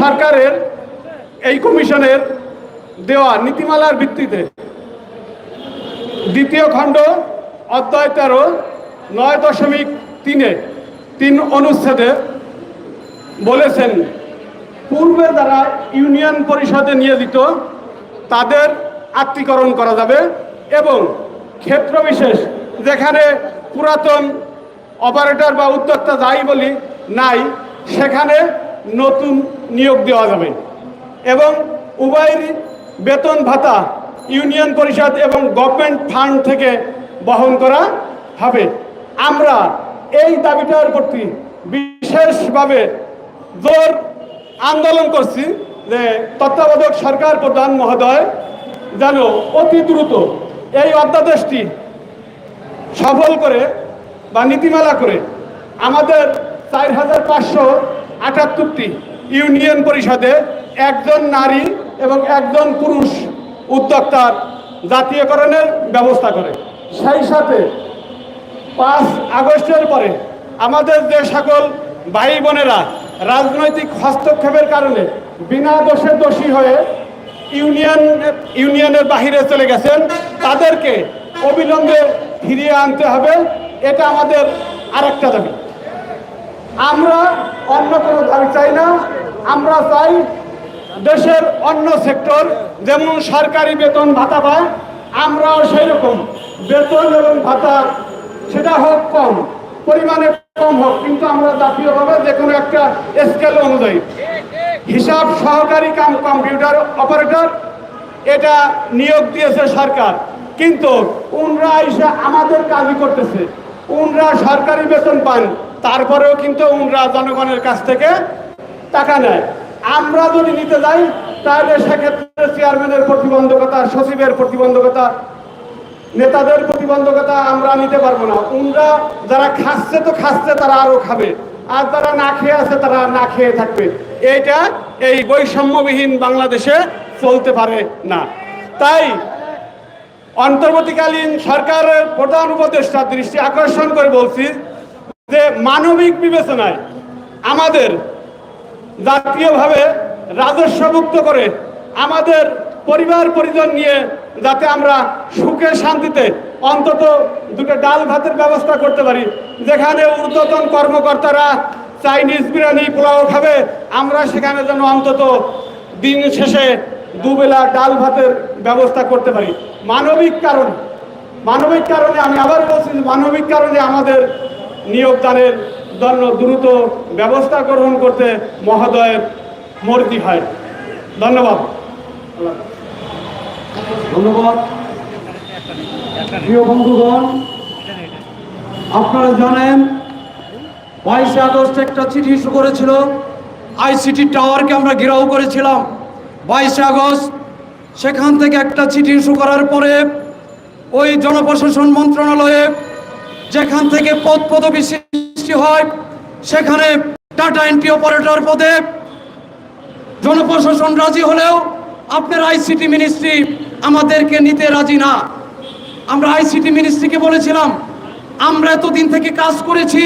সরকারের এই কমিশনের দেওয়া নীতিমালার ভিত্তিতে দ্বিতীয় খণ্ড, অধ্যায় তেরো, নয় দশমিক তিনে তিন অনুচ্ছেদে বলেছেন, পূর্বে যারা ইউনিয়ন পরিষদে নিয়োজিত, তাদের আত্মীকরণ করা যাবে এবং ক্ষেত্র বিশেষ, যেখানে পুরাতন অপারেটর বা উদ্যোক্তা যাই বলি নাই, সেখানে নতুন নিয়োগ দেওয়া যাবে। এবং উভয়েরই বেতন ভাতা ইউনিয়ন পরিষদ এবং গভর্নমেন্ট ফান্ড থেকে বহন করা হবে। আমরা এই দাবিটার প্রতি বিশেষভাবে জোর আন্দোলন করছি যে তত্ত্বাবধায়ক সরকার প্রধান মহোদয় যেন অতি দ্রুত এই অধ্যাদেশটি সফল করে বা নীতিমালা করে আমাদের চার হাজার পাঁচশো আটাত্তরটি ইউনিয়ন পরিষদে একজন নারী এবং একজন পুরুষ উদ্যোক্তার জাতীয়করণের ব্যবস্থা করে। সেই সাথে পাঁচ আগস্টের পরে আমাদের যে সকল ভাই বোনেরা রাজনৈতিক হস্তক্ষেপের কারণে বিনা দোষে দোষী হয়ে ইউনিয়ন, ইউনিয়নের বাহিরে চলে গেছেন, তাদেরকে অবিলম্বে ফিরিয়ে আনতে হবে, এটা আমাদের আরেকটা দাবি। আমরা অন্য কোনো দাবি চাই না, আমরা চাই দেশের অন্য সেক্টর যেমন সরকারি বেতন ভাতা পায়, আমরাও সেই রকম বেতন এবং ভাতা, সেটা হোক কম, পরিমাণে কম হোক, কিন্তু আমরা জাতীয়ভাবে যে কোনো একটা স্কেল অনুযায়ী। হিসাব সহকারী কাম কম্পিউটার অপারেটর এটা নিয়োগ দিয়েছে সরকার। কিন্তু উনরা এসে আমাদের কাজই করতেছে। উনরা সরকারি বেতন পান তারপরেও কিন্তু উনরা জনগণের কাছ থেকে টাকা নেয়। আমরা যদি নিতে যাই, তাহলে সেক্ষেত্রে চেয়ারম্যানের প্রতিবন্ধকতা, সচিবের প্রতিবন্ধকতা, নেতাদের প্রতিবন্ধকতা আমরা নিতে পারব না। উনরা যারা খাচ্ছে তো খাচ্ছে, তারা আরও খাবে। আর যারা না খেয়ে আছে, তারা না খেয়ে থাকবে। এইটা এই বৈষম্যবিহীন বাংলাদেশে চলতে পারে না। তাই অন্তর্বর্তীকালীন সরকারের প্রধান উপদেষ্টা দৃষ্টি আকর্ষণ করে বলছি যে মানবিক বিবেচনায় আমাদের জাতীয়ভাবে রাজস্বমুক্ত করে আমাদের পরিবার পরিজন নিয়ে যাতে আমরা সুখে শান্তিতে অন্তত দুটো ডাল ভাতের ব্যবস্থা করতে পারি। যেখানে ঊর্ধ্বতন কর্মকর্তারা চাইনিজ বিরিয়ানি পোলাও খাবে, আমরা সেখানে যেন অন্তত দিন শেষে দুবেলা ডাল ভাতের ব্যবস্থা করতে পারি। মানবিক কারণ, মানবিক কারণে আমি আবার বলছি মানবিক কারণে আমাদের নিয়োগদানের জন্য দ্রুত ব্যবস্থা গ্রহণ করতে মহোদয়ের মর্জি হয়। ধন্যবাদ। ধন্যবাদ। আপনারা জানেন, বাইশে আগস্ট একটা চিঠি ইস্যু করেছিল। আইসিটি টাওয়ারকে আমরা ঘেরাও করেছিলাম। বাইশে আগস্ট, সেখান থেকে একটা চিঠি ইস্যু করার পরে ওই জনপ্রশাসন মন্ত্রণালয়ে যেখান থেকে পদ পদবি সৃষ্টি হয়, সেখানে টাটা এন্ট্রি অপারেটর পদে জনপ্রশাসন রাজি হলেও আপনার আইসিটি মিনিস্ট্রি আমাদেরকে নিতে রাজি না। আমরা আইসিটি মিনিস্ট্রিকে বলেছিলাম, আমরা এতদিন থেকে কাজ করেছি,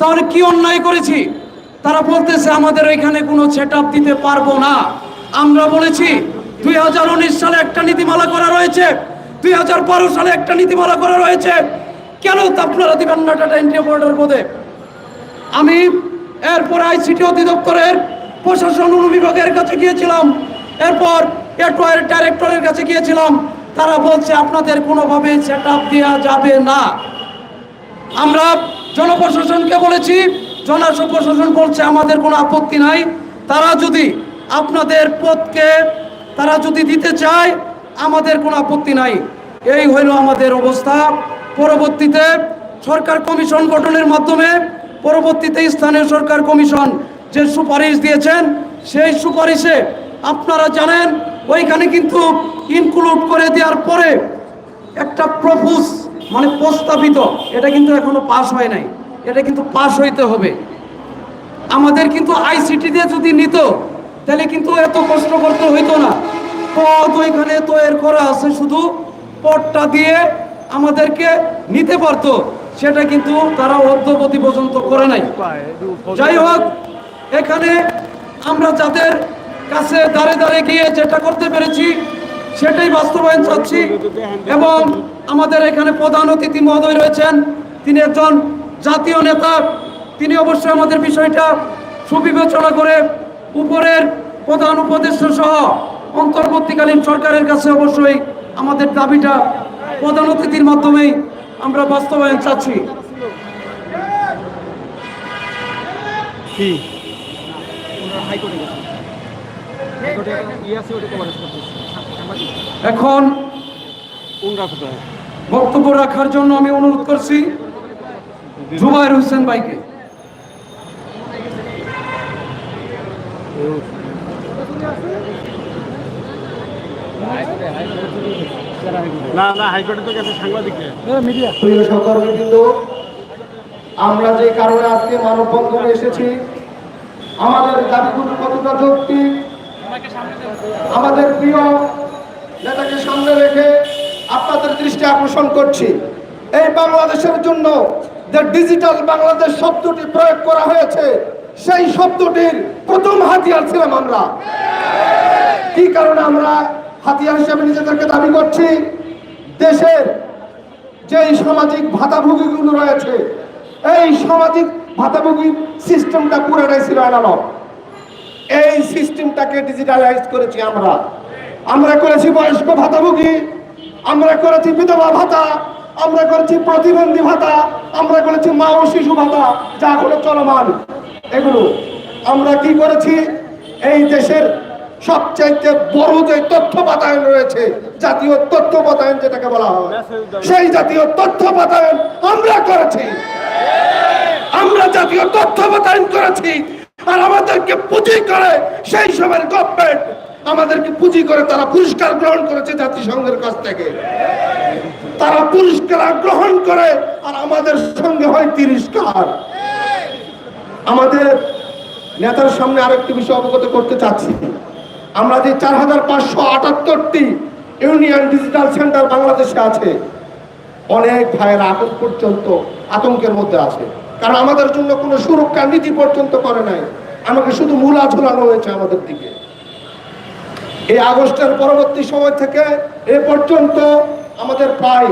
তাহলে কি অন্যায় করেছি? তারা বলতেছে, আমাদের এখানে কোনো সেট দিতে পারব না। আমরা বলেছি, দুই হাজার উনিশ সালে একটা নীতিমালা করা রয়েছে, দুই হাজার বারো সালে একটা নীতিমালা করা রয়েছে। কেন আপনারা দিবেন না টাটা এন্ট্রি অপারেটর পদে আমি এরপর আইসিটি অধিদপ্তরের প্রশাসন অনুবিভাগের কাছে গিয়েছিলাম। এরপর এরপর ডাইরেক্টরের কাছে গিয়েছিলাম। তারা বলছে, আপনাদের কোনোভাবে সেট আপ দেওয়া যাবে না। আমরা জনপ্রশাসনকে বলেছি জনপ্রশাসন বলছে, আমাদের কোনো আপত্তি নাই। তারা যদি আপনাদের পদকে, তারা যদি দিতে চায়, আমাদের কোনো আপত্তি নাই। এই হইল আমাদের অবস্থা। পরবর্তীতে সরকার কমিশন গঠনের মাধ্যমে পরবর্তীতে স্থানীয় সরকার কমিশন যে সুপারিশ দিয়েছেন, সেই সুপারিশে আপনারা জানেন, ওইখানে কিন্তু ইনক্লুড করে দেওয়ার পরে একটা প্রপোজ মানে প্রস্তাবিত, এটা কিন্তু এখনও পাস হয় নাই, এটা কিন্তু পাস হইতে হবে। আমাদের কিন্তু আইসিটি দিয়ে যদি নিত, তাহলে কিন্তু এত কষ্ট করতে হইতো না। পদ ওইখানে তৈরি করা আছে শুধু পদটা দিয়ে আমাদেরকে নিতে পারতো, সেটা কিন্তু তারা অদ্যবধি পর্যন্ত করে নাই। যাই হোক, এখানে আমরা যাদের কাছে দাঁড়ে দাঁড়ে গিয়ে যেটা করতে পেরেছি, সেটাই বাস্তবায়ন চাচ্ছি এবং আমাদের এখানে প্রধান অতিথি মহোদয় রয়েছেন। তিনি একজন জাতীয় নেতা। তিনি অবশ্যই আমাদের বিষয়টা সুবিবেচনা করে উপরের প্রধান উপদেষ্টা সহ অন্তর্বর্তীকালীন সরকারের কাছে অবশ্যই আমাদের দাবিটা প্রধান অতিথির মাধ্যমেই আমরা বাস্তবায়ন চাচ্ছি। এখন বক্তব্য রাখার জন্য আমি অনুরোধ করছি জুবাইর হোসেন ভাইকে। না না হাইকোর্টে তো গেছে সাংবাদিককে। মিডিয়া। প্রিয় সহকর্মীবৃন্দ আমরা যে কারণে আজকে মানববন্ধনে এসেছি আমাদের দাবিগুলো কতটা যৌক্তিক? আমাদের প্রিয় নেতাকে সামনে রেখে আপনাদের দৃষ্টি আকর্ষণ করছি। এই বাংলাদেশের জন্য যে ডিজিটাল বাংলাদেশ শব্দটি প্রয়োগ করা হয়েছে সেই শব্দটির প্রথম হাতিয়ার ছিলাম আমরা। কি কারণে আমরা হাতিয়ার হিসেবে নিজেদেরকে দাবি করছি, দেশের যেই সামাজিক ভাতাভোগীগুলো রয়েছে, এই সামাজিক ভাতাভোগী সিস্টেমটা পুরোটাই ছিল অ্যানালগ এই সিস্টেমটাকে ডিজিটালাইজ করেছি আমরা। আমরা করেছি বয়স্ক ভাতাভোগী, আমরা করেছি বিধবা ভাতা, আমরা করেছি প্রতিবন্ধী ভাতা, আমরা করেছি মা ও শিশু ভাতা, যা এখনও চলমান। এগুলো আমরা কি করেছি? এই দেশের সবচাইতে বড় যে তথ্য বাতায়ন রয়েছে, জাতীয় তথ্য বাতায়ন যেটাকে বলা হয়, সেই জাতীয় তথ্য বাতায়ন আমরা করেছি। আমরা জাতীয় তথ্য বাতায়ন করেছি আর আমাদেরকে পুঁজি করে সেই সময়ের গভর্নমেন্ট আমাদেরকে পুঁজি করে তারা পুরস্কার গ্রহণ করেছে জাতিসংঘের কাছ থেকে। তারা পুরস্কার গ্রহণ করে আর আমাদের সঙ্গে হয় তিরস্কার আমাদের নেতার সামনে আরেকটি বিষয় অবগত করতে চাচ্ছি। আমরা যে চার হাজার পাঁচশো আটাত্তরটি ইউনিয়ন ডিজিটাল সেন্টার বাংলাদেশে আছে, অনেক ভাইয়েরা এখন পর্যন্ত আতঙ্কের মধ্যে আছে। কারণ আমাদের জন্য কোনো সুরক্ষা নীতি পর্যন্ত করে নাই। আমাকে শুধু মূলা ঝুলানো হয়েছে আমাদের দিকে। এই আগস্টের পরবর্তী সময় থেকে এ পর্যন্ত আমাদের প্রায়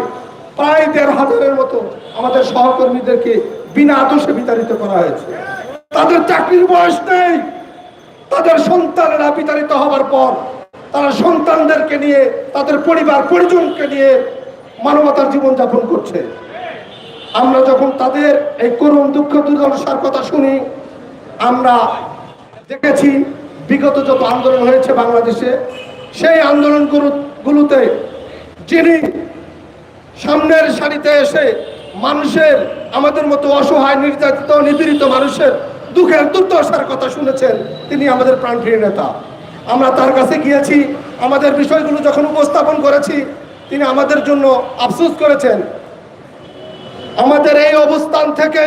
প্রায় দেড় হাজারের মতো আমাদের সহকর্মীদেরকে বিনা আদর্শে বিতাড়িত করা হয়েছে। তাদের চাকরির বয়স নেই। তাদের সন্তানেরা বিতাড়িত হওয়ার পর তারা সন্তানদেরকে নিয়ে, তাদের পরিবার, পরিজনকে নিয়ে মানবতার জীবন যাপন করছে। আমরা যখন তাদের এই করুণ দুঃখ দুর্দশার কথা শুনি, আমরা দেখেছি বিগত যত আন্দোলন হয়েছে বাংলাদেশে, সেই আন্দোলনগুলোতে যিনি সামনের সারিতে এসে মানুষের, আমাদের মতো অসহায়, নির্যাতিত, নিপীড়িত মানুষের দুঃখের দুর্দশার কথা শুনেছেন তিনি আমাদের প্রাণপ্রিয় নেতা। আমরা তার কাছে গিয়েছি, আমাদের বিষয়গুলো যখন উপস্থাপন করেছি, তিনি আমাদের জন্য আফসোস করেছেন। আমাদের এই অবস্থান থেকে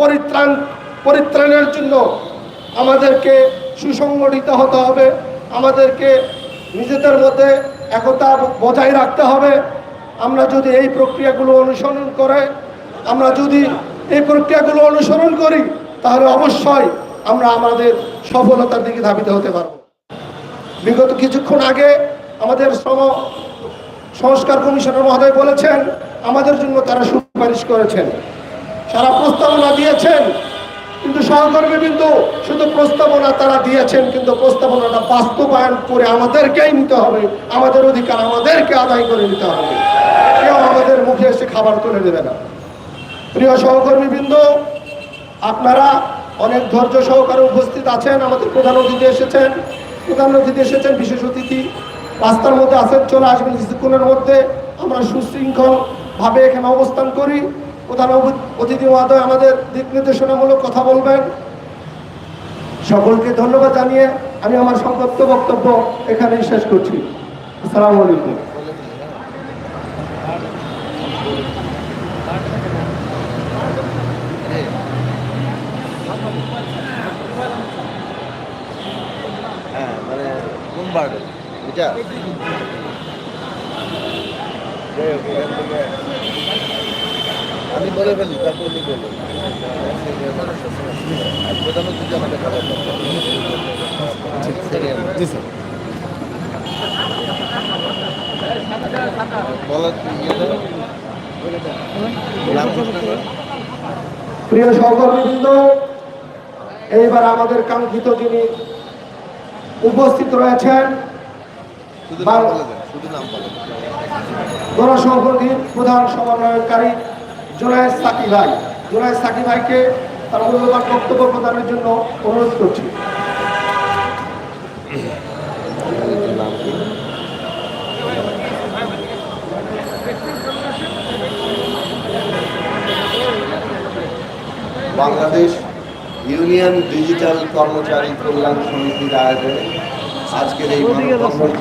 পরিত্রাণ, পরিত্রাণের জন্য আমাদেরকে সুসংগঠিত হতে হবে, আমাদেরকে নিজেদের মধ্যে একতা বজায় রাখতে হবে। আমরা যদি এই প্রক্রিয়াগুলো অনুসরণ করে, আমরা যদি এই প্রক্রিয়াগুলো অনুসরণ করি তাহলে অবশ্যই আমরা আমাদের সফলতার দিকে ধাবিত হতে পারব। বিগত কিছুক্ষণ আগে আমাদের শ্রম সংস্কার কমিশনের মহোদয় বলেছেন, আমাদের জন্য তারা সুপারিশ করেছেন। সারা প্রস্তাবনা দিয়েছেন, কিন্তু সহকর্মী কিন্তু শুধু প্রস্তাবনা তারা দিয়েছেন, কিন্তু প্রস্তাবনাটা বাস্তবায়ন করে আমাদেরকেই নিতে হবে। আমাদের অধিকার আমাদেরকে আদায় করে নিতে হবে। কেউ আমাদের মুখে এসে খাবার তুলে দেবে না। প্রিয় সহকর্মী বৃন্দ আপনারা অনেক ধৈর্য সহকারে উপস্থিত আছেন, আমাদের প্রধান অতিথি এসেছেন। প্রধান অতিথি এসেছেন, বিশেষ অতিথি। রাস্তার মধ্যে আছেন চলে আসবেন কিছুক্ষণের মধ্যে। আমরা সুশৃঙ্খলভাবে এখানে অবস্থান করি। প্রধান অতিথি মহোদয়, আমাদের দিক নির্দেশনামূলক কথা বলবেন। সকলকে ধন্যবাদ জানিয়ে আমি আমার সংক্ষিপ্ত বক্তব্য এখানেই শেষ করছি। আসসালামু আলাইকুম। এটা? আমি বলে ফেলি তারপর উনি বলবেন প্রধানমন্ত্রী জি স্যার। প্রিয় সহকর্মীবৃন্দ এইবার আমাদের কাঙ্ক্ষিত যিনি উপস্থিত রয়েছেন গণসংহতির প্রধান সমন্বয়কারী জুনায়দ সাকি ভাই। জুনায়দ সাকি ভাইকে তার মূল্যবান বক্তব্য প্রদানের জন্য অনুরোধ করছি। বাংলাদেশ ইউনিয়ন ডিজিটাল কর্মচারী কল্যাণ সমিতির আয়োজনে আজকের এই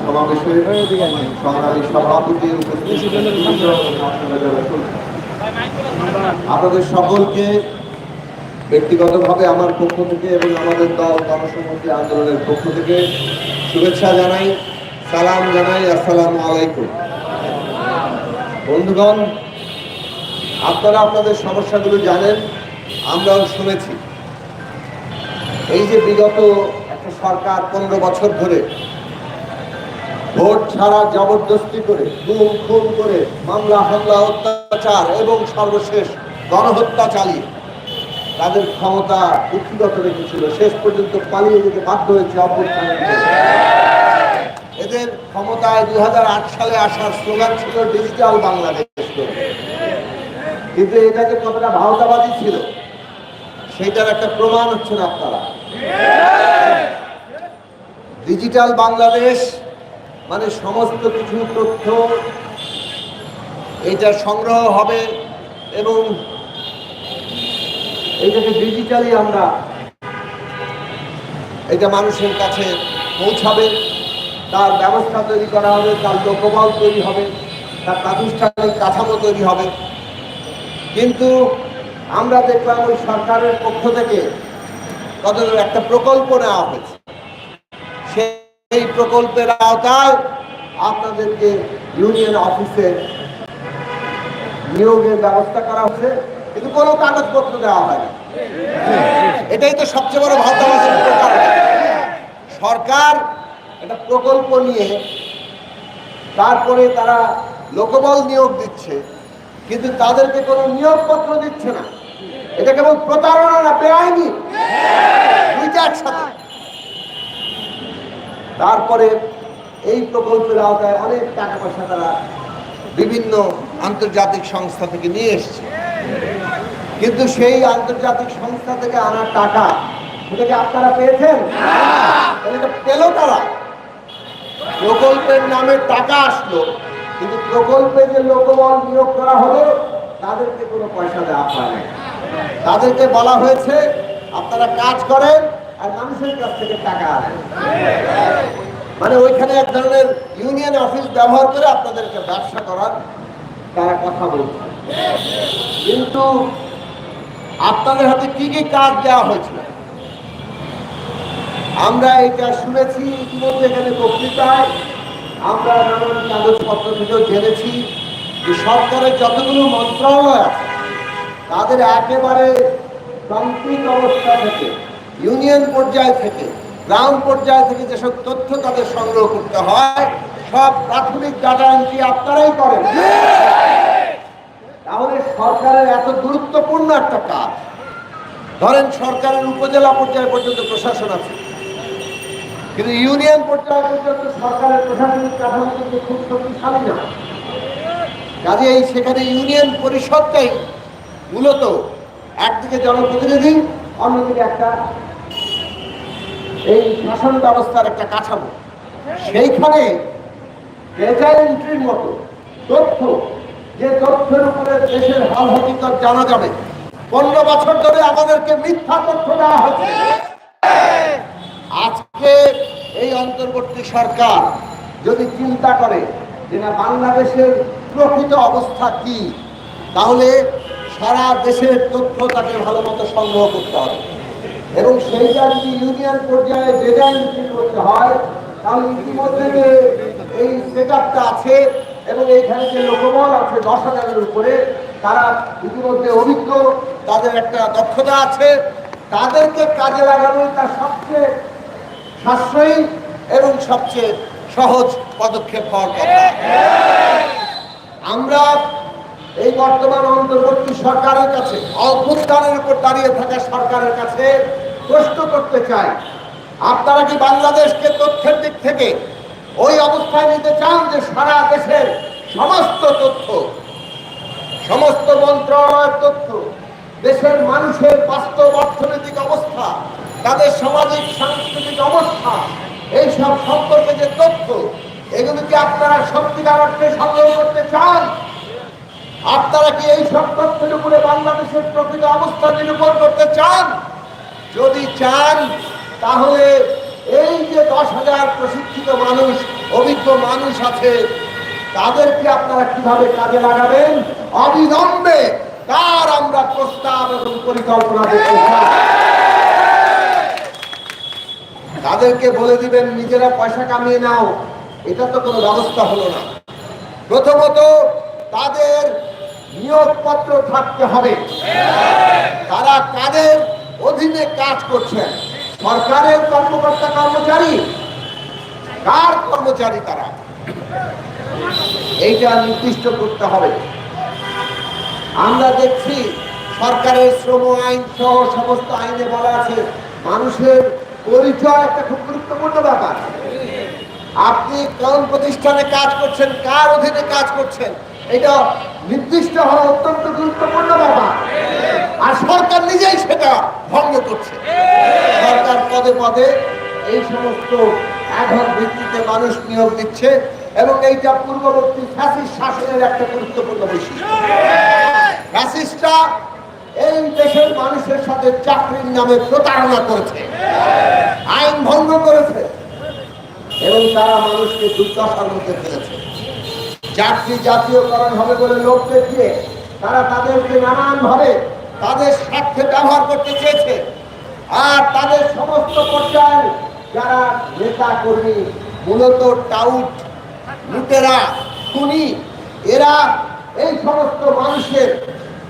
সমাবেশে সংগ্রামী সভাপতি উপস্থিত আপনাদের সকলকে ব্যক্তিগতভাবে আমার পক্ষ থেকে এবং আমাদের দল গণসংহতি আন্দোলনের পক্ষ থেকে শুভেচ্ছা জানাই সালাম জানাই আসসালামু আলাইকুম। বন্ধুগণ আপনারা আপনাদের সমস্যাগুলো জানেন আমরাও শুনেছি। এই যে বিগত একটা সরকার পনেরো বছর ধরে ভোট ছাড়া জবরদস্তি করে গুম খুন করে, মামলা, হামলা, অত্যাচার এবং সর্বশেষ গণহত্যা চালিয়ে তাদের ক্ষমতা কুক্ষিগত রেখেছিল শেষ পর্যন্ত পালিয়ে যেতে বাধ্য হয়েছে অভ্যুত্থানের এদের ক্ষমতায় দুই হাজার আট সালে আসার স্লোগান ছিল, ডিজিটাল বাংলাদেশ। কিন্তু এটা যে কতটা ভাওতাবাদী ছিল সেটার একটা প্রমাণ হচ্ছেন আপনারা। ডিজিটাল বাংলাদেশ মানে সমস্ত কিছু তথ্য এটা সংগ্রহ হবে এবং এইটাকে ডিজিটালি আমরা এটা মানুষের কাছে পৌঁছাবে, তার ব্যবস্থা তৈরি করা হবে, তার লোকবল তৈরি হবে, তার প্রাতিষ্ঠানিক কাঠামো তৈরি হবে। কিন্তু আমরা দেখলাম ওই সরকারের পক্ষ থেকে কত একটা প্রকল্প নেওয়া হয়েছে। সেই প্রকল্পের আওতায় আপনাদেরকে ইউনিয়ন অফিসে নিয়োগের ব্যবস্থা করা হচ্ছে কিন্তু কোনো কাগজপত্র দেওয়া হয়নি। এটাই তো সবচেয়ে বড় ভারতবাসীর সরকার একটা প্রকল্প নিয়ে তারপরে তারা লোকবল নিয়োগ দিচ্ছে। কিন্তু তাদেরকে কোনো নিয়োগপত্র দিচ্ছে না। এটা কেবল প্রতারণা না বেআইনি। দুইটা একসাথে। তারপরে এই প্রকল্পের আওতায় অনেক টাকা পয়সা তারা বিভিন্ন আন্তর্জাতিক সংস্থা থেকে নিয়ে এসছে। কিন্তু সেই আন্তর্জাতিক সংস্থা থেকে আনা টাকা সেটাকে আপনারা পেয়েছেন? এটা পেল তারা। প্রকল্পের নামে টাকা আসলো। কিন্তু প্রকল্পে যে লোকবল নিয়োগ করা হলো, তাদেরকে কোনো পয়সা দেওয়া হয় না তাদেরকে বলা হয়েছে, আপনারা কাজ করেন আর মানুষের কাছ থেকে টাকা আনেন। মানে ওইখানে এক ধরনের ইউনিয়ন অফিস ব্যবহার করে আপনাদেরকে ব্যবসা করার তারা কথা বলছে। কিন্তু আপনাদের হাতে কি কি কাজ দেওয়া হয়েছিল? আমরা এটা শুনেছি ইতিমধ্যে এখানে বক্তৃতায়। আমরা নানান কাগজপত্র থেকেও জেনেছি যে সরকারের যতগুলো মন্ত্রণালয় আছে, তাদের একেবারে প্রান্তিক অবস্থা থেকে, ইউনিয়ন পর্যায় থেকে, গ্রাম পর্যায় থেকে যেসব তথ্য তাদের সংগ্রহ করতে হয়, সব প্রাথমিক ডাটা এন্ট্রি আপনারাই করেন। তাহলে সরকারের এত গুরুত্বপূর্ণ একটা কাজ। ধরেন সরকারের উপজেলা পর্যায় পর্যন্ত প্রশাসন আছে। কিন্তু ইউনিয়ন পর্যায় পর্যন্ত সরকারের প্রশাসনিক কাঠামো কিন্তু খুব শক্তিশালী না। কাজেই সেখানে ইউনিয়ন পরিষদটাই মূলত একদিকে জনপ্রতিনিধি, অন্যদিকে একটা এই শাসন ব্যবস্থার একটা কাঠামো। সেইখানে ডেটা মতো তথ্য, যে তথ্যের উপরে দেশের হাল হকিকত জানা যাবে। পনেরো বছর ধরে আমাদেরকে মিথ্যা তথ্য দেওয়া হচ্ছে। আজকে এই অন্তর্বর্তী সরকার যদি চিন্তা করে যে না, বাংলাদেশের প্রকৃত অবস্থা কি, তাহলে সারা দেশের তথ্য তাকে ভালো মতো সংগ্রহ করতে হবে। এবং সেইটা যদি ইউনিয়ন পর্যায়ে এন্ট্রি করতে হয়, তাহলে ইতিমধ্যে এই সেট আছে এবং এইখানে যে লোকবল আছে দশ হাজারের উপরে, তারা ইতিমধ্যে অভিজ্ঞ, তাদের একটা দক্ষতা আছে। তাদেরকে কাজে লাগানোই তার সবচেয়ে সাশ্রয়ী এবং সবচেয়ে সহজ পদক্ষেপ হওয়ার কথা। আমরা এই বর্তমান অন্তর্বর্তী সরকারের কাছে, অভ্যুত্থানের উপর দাঁড়িয়ে থাকা সরকারের কাছে প্রশ্ন করতে চাই, আপনারা কি বাংলাদেশকে তথ্যের দিক থেকে ওই অবস্থায় নিতে চান যে সারা দেশের সমস্ত তথ্য, সমস্ত মন্ত্রণালয়ের তথ্য, দেশের মানুষের বাস্তব অর্থনৈতিক অবস্থা তাদের সামাজিক, সাংস্কৃতিক অবস্থা, এইসব সম্পর্কে যে তথ্য, এগুলো কি আপনারা সত্যিকার অর্থে সংগ্রহ করতে চান? আপনারা কি এই সব তথ্যের উপরে বাংলাদেশের প্রকৃত অবস্থা নিরূপণ করতে চান? যদি চান, তাহলে এই যে দশ হাজার প্রশিক্ষিত মানুষ, অভিজ্ঞ মানুষ আছে, তাদেরকে আপনারা কীভাবে কাজে লাগাবেন? অবিলম্বে তার আমরা প্রস্তাব এবং পরিকল্পনা দেখতে চাই তাদেরকে বলে দিবেন, নিজেরা পয়সা কামিয়ে নাও। এটা তো কোনো ব্যবস্থা হলো না। প্রথমত, তাদের নিয়োগপত্র থাকতে হবে। তারা কাদের অধীনে কাজ করছেন? সরকারের কর্মকর্তা কর্মচারী? কার কর্মচারী তারা? এইটা নির্দিষ্ট করতে হবে। আমরা দেখছি সরকারের শ্রম আইন সহ সমস্ত আইনে বলা আছে, মানুষের পরিচয় একটা খুব গুরুত্বপূর্ণ ব্যাপার। আপনি কোন প্রতিষ্ঠানে কাজ করছেন, কার অধীনে কাজ করছেন, এটা নির্দিষ্ট হওয়া অত্যন্ত গুরুত্বপূর্ণ ব্যাপার। আর সরকার নিজেই সেটা ভঙ্গ করছে। সরকার পদে পদে এই সমস্ত এখন ভিত্তিতে মানুষ নিয়োগ দিচ্ছে এবং এইটা পূর্ববর্তী ফ্যাসিস্ট শাসনের একটা গুরুত্বপূর্ণ বৈশিষ্ট্য। এই দেশের মানুষের সাথে চাকরির নামে প্রতারণা করেছে, আইন ভঙ্গ করেছে, এবং তারা মানুষকে দুর্দশার মধ্যে ফেলেছে। চাকরি জাতীয়করণ হবে বলে লোক দেখিয়ে তারা তাদেরকে নানান ভাবে তাদের স্বার্থে ব্যবহার করতে চেয়েছে। আর তাদের সমস্ত পর্যায়ে যারা নেতা কর্মী, মূলত টাউট, লুটেরা, খুনি, এরা এই সমস্ত মানুষের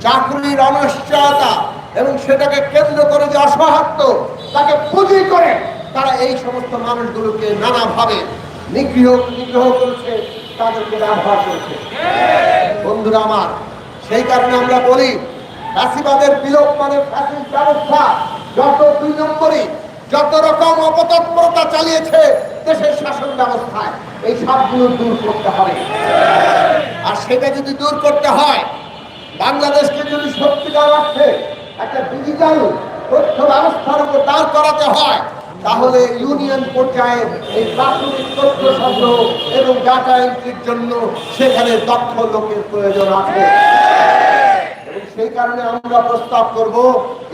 চাকরির অনিশ্চয়তা এবং সেটাকে কেন্দ্র করে যে অসহাত্ম তাকে পুঁজি করে তারা এই সমস্ত মানুষগুলোকে নানাভাবে নিগৃহ, নিগ্রহ করেছে, তাদেরকে ব্যবহার করছে। বন্ধুরা আমার, সেই কারণে আমরা বলি, ফ্যাসিবাদের বিলোপ মানে ফ্যাসিস্ট ব্যবস্থা। যত দুই নম্বরই, যত রকম অপতৎপরতা চালিয়েছে দেশের শাসন ব্যবস্থায়, এই সবগুলো দূর করতে হবে। আর সেটা যদি দূর করতে হয় বাংলাদেশকে যদি সত্যিকার অর্থে একটা ডিজিটাল তথ্য ব্যবস্থার উপর দাঁড় করাতে হয়, তাহলে ইউনিয়ন পর্যায়ে এই প্রাথমিক তথ্য সংগ্রহ এবং ডাটা এন্ট্রির জন্য সেখানে দক্ষ লোকের প্রয়োজন আছে। সেই কারণে আমরা প্রস্তাব করব,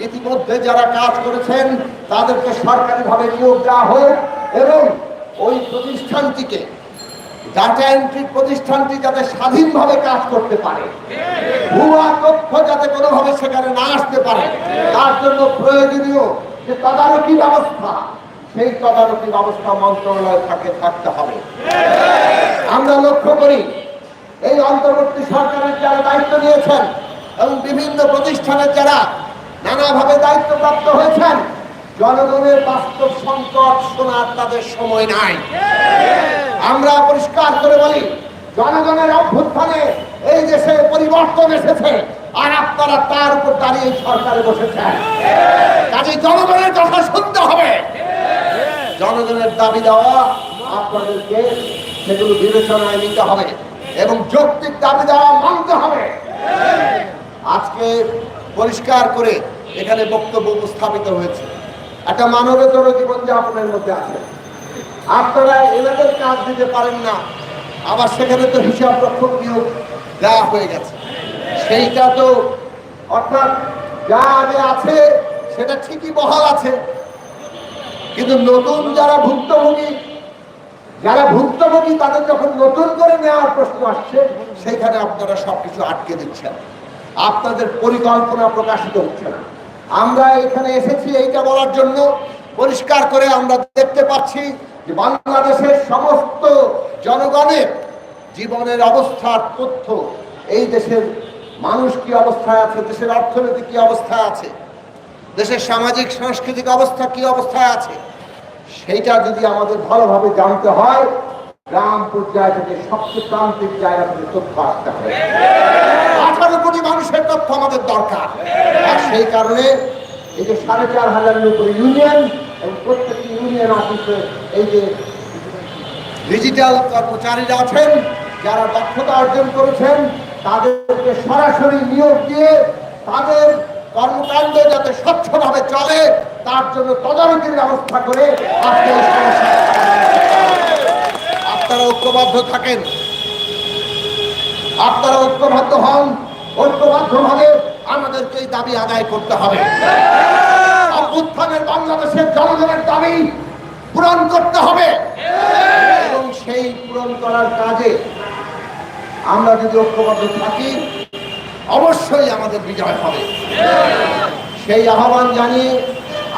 ইতিমধ্যে যারা কাজ করেছেন, তাদেরকে সরকারিভাবে নিয়োগ দেওয়া হোক এবং ওই প্রতিষ্ঠানটিকে ডাটা এন্ট্রি প্রতিষ্ঠানটি যাতে স্বাধীনভাবে কাজ করতে পারে। ভুয়া তথ্য যাতে কোনোভাবে সেখানে না আসতে পারে। তার জন্য প্রয়োজনীয় যে তদারকি ব্যবস্থা, সেই তদারকি ব্যবস্থা মন্ত্রণালয় থাকে থাকতে হবে। আমরা লক্ষ্য করি, এই অন্তর্বর্তী সরকারের যারা দায়িত্ব নিয়েছেন এবং বিভিন্ন প্রতিষ্ঠানের যারা নানাভাবে দায়িত্বপ্রাপ্ত হয়েছেন জনগণের বাস্তব সংকট শোনার তাদের সময় নাই। আমরা পরিষ্কার করে বলি, জনগণের অভ্যুত্থানে এই দেশে পরিবর্তন এসেছে, আর আপনারা তার উপর দাঁড়িয়ে সরকারে বসেছেন। কাজে জনগণের কথা শুনতে হবে। জনগণের দাবি দেওয়া আপনাদেরকে সেগুলো বিবেচনায় নিতে হবে এবং যৌক্তিক দাবি দেওয়া মানতে হবে। আজকে পরিষ্কার করে এখানে বক্তব্য উপস্থাপিত হয়েছে। একটা মানবেতর জীবনযাপনের মধ্যে আছে। আপনারা এনাদের কাজ দিতে পারেন না, আবার সেখানে তো হিসাব রক্ষক নিয়োগ দেওয়া হয়ে গেছে। সেইটা তো, অর্থাৎ যা আগে আছে, সেটা ঠিকই বহাল আছে। কিন্তু নতুন যারা ভুক্তভোগী যারা ভুক্তভোগী, তাদের যখন নতুন করে নেওয়ার প্রশ্ন আসছে, সেইখানে আপনারা সবকিছু আটকে দিচ্ছেন। আপনাদের পরিকল্পনা প্রকাশিত হচ্ছে না। আমরা এখানে এসেছি এইটা বলার জন্য পরিষ্কার করে আমরা দেখতে পাচ্ছি যে বাংলাদেশের সমস্ত জনগণের জীবনের অবস্থার তথ্য, এই দেশের মানুষ কি অবস্থায় আছে, দেশের অর্থনীতি কি অবস্থায় আছে, দেশের সামাজিক, সাংস্কৃতিক অবস্থা কি অবস্থায় আছে, সেইটা যদি আমাদের ভালোভাবে জানতে হয়, গ্রাম পর্যায় থেকে সবচেয়ে প্রান্তিক জায়গা থেকে তথ্য আসতে হবে। আঠারো কোটি মানুষের আমাদের দরকার। আর সেই কারণে এই যে সাড়ে চার হাজারের উপরে ইউনিয়ন এবং প্রত্যেকটি ইউনিয়ন অফিসে এই যে ডিজিটাল কর্মচারীরা আছেন, যারা দক্ষতা অর্জন করেছেন, তাদেরকে সরাসরি নিয়োগ দিয়ে তাদের কর্মকাণ্ড যাতে স্বচ্ছভাবে চলে, তার জন্য তদারকির ব্যবস্থা করে আপনারা ঐক্যবদ্ধ থাকেন। আপনারা ঐক্যবদ্ধ হন। ঐক্যবদ্ধভাবে আমাদেরকে এই দাবি আদায় করতে হবে। অভ্যুত্থানের বাংলাদেশের জনগণের দাবি পূরণ করতে হবে। এবং সেই পূরণ করার কাজে আমরা যদি ঐক্যবদ্ধ থাকি অবশ্যই আমাদের বিজয় হবে। সেই আহ্বান জানিয়ে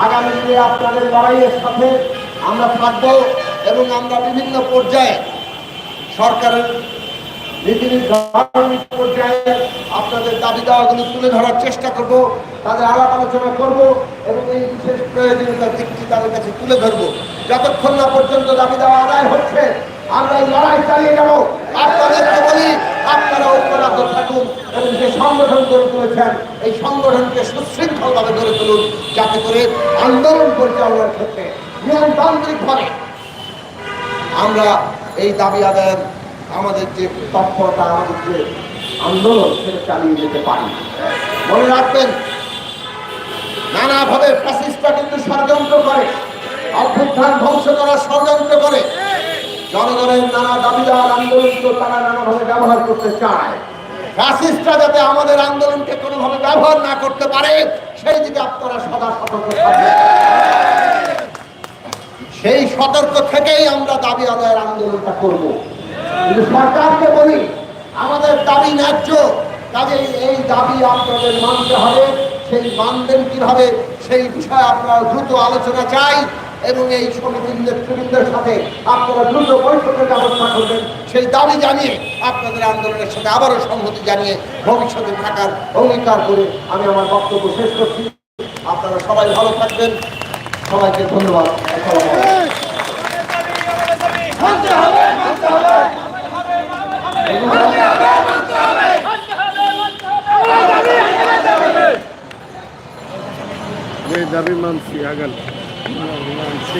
আগামী দিনে আপনাদের লড়াইয়ের সাথে আমরা থাকব এবং আমরা বিভিন্ন পর্যায়ে সরকারের আপনাদের দাবি দাওয়াগুলি তুলে ধরার চেষ্টা করব, তাদের আলাপ আলোচনা করব এবং এই বিশেষ প্রয়োজনীয়তার দিকটি তাদের কাছে তুলে ধরব। যতক্ষণ না পর্যন্ত দাবি দেওয়া আদায় হচ্ছে, আমরা এই লড়াই চালিয়ে যাব। আপনাদেরকে বলি, আপনারা ঐক্যবদ্ধ থাকুন এবং যে সংগঠন গড়ে তুলেছেন, এই সংগঠনকে সুশৃঙ্খলভাবে গড়ে তুলুন, যাতে করে আন্দোলন পরিচালনার ক্ষেত্রে নিয়মতান্ত্রিকভাবে আমরা এই দাবি আদায়ের আমাদের যে তৎপরতা, আমাদের যে আন্দোলন, সেটা চালিয়ে যেতে পারি। মনে রাখবেন, নানাভাবে ফ্যাসিস্টরা কিন্তু ষড়যন্ত্র করে, অভ্যুত্থান ধ্বংস করার ষড়যন্ত্র করে। জনগণের নানা দাবি দেওয়ার আন্দোলনকে তারা নানাভাবে ব্যবহার করতে চায়। ফ্যাসিস্টরা যাতে আমাদের আন্দোলনকে কোনোভাবে ব্যবহার না করতে পারে, সেই দিকে আপনারা সদা সতর্ক থাকবেন। সেই সতর্ক থেকেই আমরা দাবি আদায়ের আন্দোলনটা করব। কিন্তু সরকারকে বলি, আমাদের দাবি ন্যায্য, কাজেই এই দাবি আপনাদের মানতে হবে, সেই মানবেন কীভাবে, সেই বিষয়ে আপনারা দ্রুত আলোচনা চাই, এবং এই সমিতির নেতৃবৃন্দের সাথে আপনারা দ্রুত বৈঠকের ব্যবস্থা করবেন। সেই দাবি জানিয়ে আপনাদের আন্দোলনের সাথে আবারও সংহতি জানিয়ে ভবিষ্যতে থাকার অঙ্গীকার করে আমি আমার বক্তব্য শেষ করছি। আপনারা সবাই ভালো থাকবেন। সবাইকে ধন্যবাদ। দাবি মানছি আগাল মানছি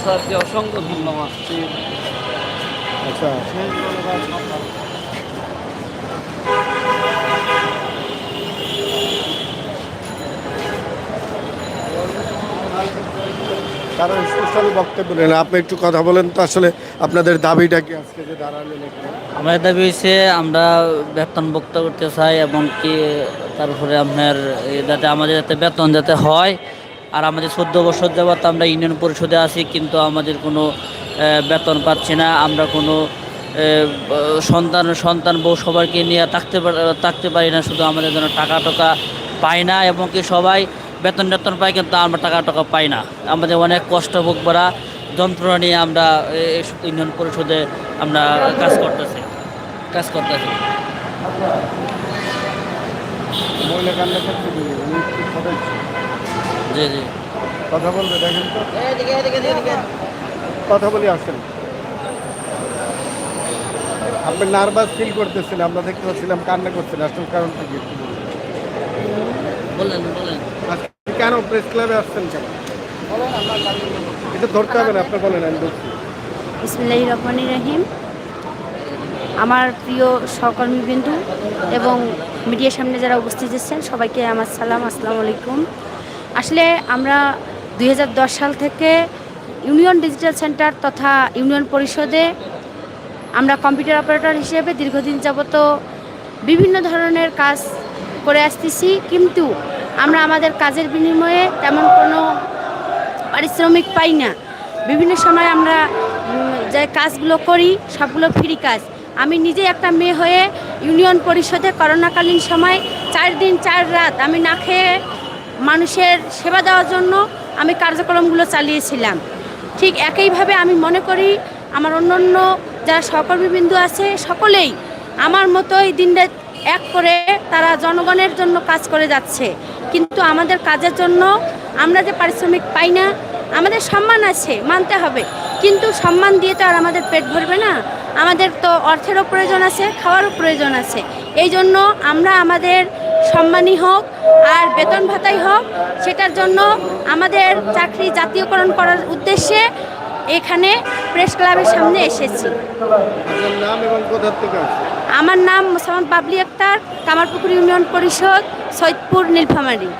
স্যারকে অসংখ্য ধন্যবাদ। আচ্ছা। তারা স্পেশাল বক্তব্য নেন। আপনি একটু কথা বলেন তো, আসলে আপনাদের দাবিটা কি আজকে যে দাঁড়ালেন আমাদের দাবি হচ্ছে আমরা বেতন ভুক্ত করতে চাই এবং কি তারপরে আপনার যাতে আমাদের যাতে বেতন যাতে হয়। আর আমাদের চোদ্দ বছর যাবত আমরা ইউনিয়ন পরিষদে আছি, কিন্তু আমাদের কোনো বেতন পাচ্ছি না। আমরা কোনো সন্তান সন্তান বউ সবাইকে নিয়ে থাকতে থাকতে পারি না, শুধু আমাদের জন্য টাকা টাকা পাই না এবং কি সবাই বেতন বেতন পাই কিন্তু আমরা টাকা টাকা পাই না। আমাদের অনেক কষ্ট ভোগ করা যন্ত্রণা নিয়ে আমরা এ, ইউনিয়ন পরিষদে আমরা কাজ করতেছি কাজ করতেছি। জি জি। কথা বলবে দেখেন কথা বলি আসেন। আপনি নার্ভাস ফিল করতেছেন আমরা দেখতে পাচ্ছিলাম কান্না করছেন আসল কারণটা কি। বললেন বললেন কেন প্রেস ক্লাবে আসছেন কেন? এটা ধরতে হবে না আপনি বলেন আমি বলছি। বিসমিল্লাহ রহমান রহিম। আমার প্রিয় সহকর্মীবৃন্দু এবং মিডিয়ার সামনে যারা উপস্থিত এসেছেন সবাইকে আমার সালাম আসসালামু আলাইকুম। আসলে আমরা দুই হাজার দশ সাল থেকে ইউনিয়ন ডিজিটাল সেন্টার তথা ইউনিয়ন পরিষদে আমরা কম্পিউটার অপারেটর হিসেবে দীর্ঘদিন যাবত বিভিন্ন ধরনের কাজ করে আসতেছি, কিন্তু আমরা আমাদের কাজের বিনিময়ে তেমন কোনো পারিশ্রমিক পাই না। বিভিন্ন সময় আমরা যে কাজগুলো করি, সবগুলো ফ্রি কাজ। আমি নিজে একটা মেয়ে হয়ে ইউনিয়ন পরিষদে করোনাকালীন সময় চার দিন, চার রাত আমি না খেয়ে মানুষের সেবা দেওয়ার জন্য আমি কার্যক্রমগুলো চালিয়েছিলাম। ঠিক একইভাবে আমি মনে করি, আমার অন্য অন্য যারা সহকর্মীবৃন্দু আছে, সকলেই আমার মতো এই দিনটা এক করে তারা জনগণের জন্য কাজ করে যাচ্ছে। কিন্তু আমাদের কাজের জন্য আমরা যে পারিশ্রমিক পাই না, আমাদের সম্মান আছে, মানতে হবে। কিন্তু সম্মান দিয়ে তো আর আমাদের পেট ভরবে না। আমাদের তো অর্থেরও প্রয়োজন আছে, খাওয়ারও প্রয়োজন আছে। এই জন্য আমরা আমাদের সম্মানই হোক আর বেতন ভাতাই হোক, সেটার জন্য আমাদের চাকরি জাতীয়করণ করার উদ্দেশ্যে এখানে প্রেস ক্লাবের সামনে এসেছি। নাম এবং থেকে আমার নাম মোসাম্মদ বাবলি আক্তার কামারপুকুর ইউনিয়ন পরিষদ সৈয়দপুর নীলফামারী।